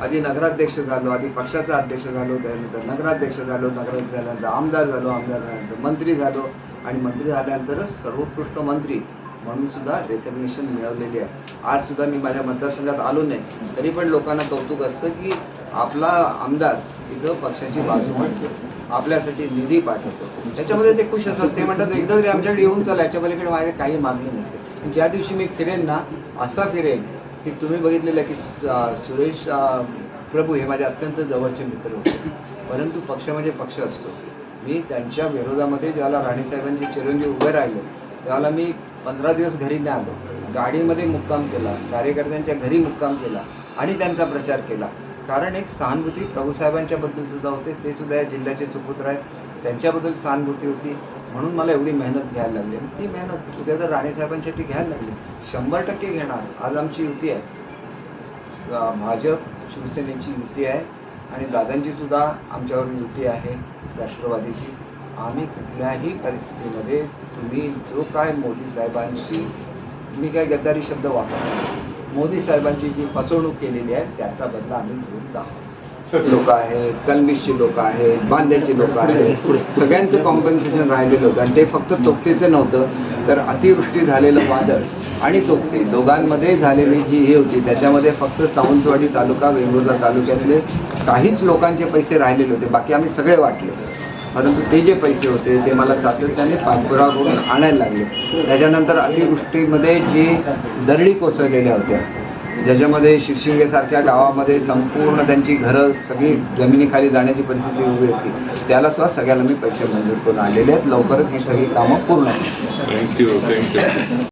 आधी नगराध्यक्ष झालो आधी पक्षाचा अध्यक्ष झालो त्यानंतर नगराध्यक्ष झालो नगराध्यक्ष झाल्यानंतर आमदार झालो आमदार झाल्यानंतर मंत्री झालो आणि मंत्री झाल्यानंतरच सर्वोत्कृष्ट मंत्री म्हणून सुद्धा रेकग्निशन मिळवलेली आहे. आज सुद्धा मी माझ्या मतदारसंघात आलो नाही तरी पण लोकांना कौतुक असतं की आपला आमदार इथं पक्षाची बाजू मांडतो आपल्यासाठी निधी पाठवतो. त्याच्यामध्ये ते खुश असतात ते म्हणतात एकदा तरी आमच्याकडे येऊन चला याच्या पलीकडे माझ्या काही मागणी नसते. ज्या दिवशी मी फिरेन ना असा फिरेन की तुम्ही बघितलेलं आहे की सुरेश प्रभू हे माझे अत्यंत जवळचे मित्र होते. परंतु पक्ष म्हणजे पक्ष असतो. मी त्यांच्या विरोधामध्ये ज्याला राणेसाहेबांचे चिरंजीव उभे राहिले त्याला मी पंधरा दिवस घरी नाही आलो. गाडीमध्ये मुक्काम केला कार्यकर्त्यांच्या घरी मुक्काम केला आणि त्यांचा प्रचार केला. कारण एक सहानुभूती प्रभूसाहेबांच्या बद्दल सुद्धा होते ते सुद्धा या जिल्ह्याचे सुपुत्र आहेत. त्यांच्याबद्दल सहानुभूती होती. म्हणून मला एवढी मेहनत घ्यायला लागली. आणि ती मेहनत उद्या जर राणेसाहेबांसाठी घ्यायला लागली. शंभर टक्के घेणार. आज आमची युती आहे. भाजप शिवसेनेची युती आहे. आणि दादांची सुद्धा आमच्यावर युती आहे राष्ट्रवादीची. आम्ही कुठल्याही परिस्थितीमध्ये तुम्ही जो काय मोदी साहेबांशी मी काय गद्दारी शब्द वापरला मोदी साहेबांची जी फसवणूक केलेली आहे त्याचा बदला आम्ही घेऊन दाखवतो. लोक आहेत कलमिशची लोक आहेत बांध्याची लोक आहेत. सगळ्यांचं कॉम्पन्सेशन राहिलेलं होतं आणि ते फक्त तोक्तेचं नव्हतं तर अतिवृष्टी झालेलं वादळ आणि तोक्ते दोघांमध्ये झालेली जी हे होती त्याच्यामध्ये फक्त सावंतवाडी तालुका वेंगुर्ला तालुक्यातले काहीच लोकांचे पैसे राहिलेले होते बाकी आम्ही सगळे वाटले. परंतु ते जे पैसे होते ते मला सातत्याने पाठपुरावा करून आणायला लागले. त्याच्यानंतर अतिवृष्टीमध्ये जी दरडी कोसळलेल्या होत्या ज्याच्यामध्ये शिरशिंगेसारख्या गावामध्ये संपूर्ण त्यांची घरं सगळी जमिनीखाली जाण्याची परिस्थिती उभी होती त्याला सुद्धा सगळ्याला मी पैसे मंजूर करून आणलेले आहेत. लवकरच ही सगळी कामं पूर्ण थँक्यू थँक्यू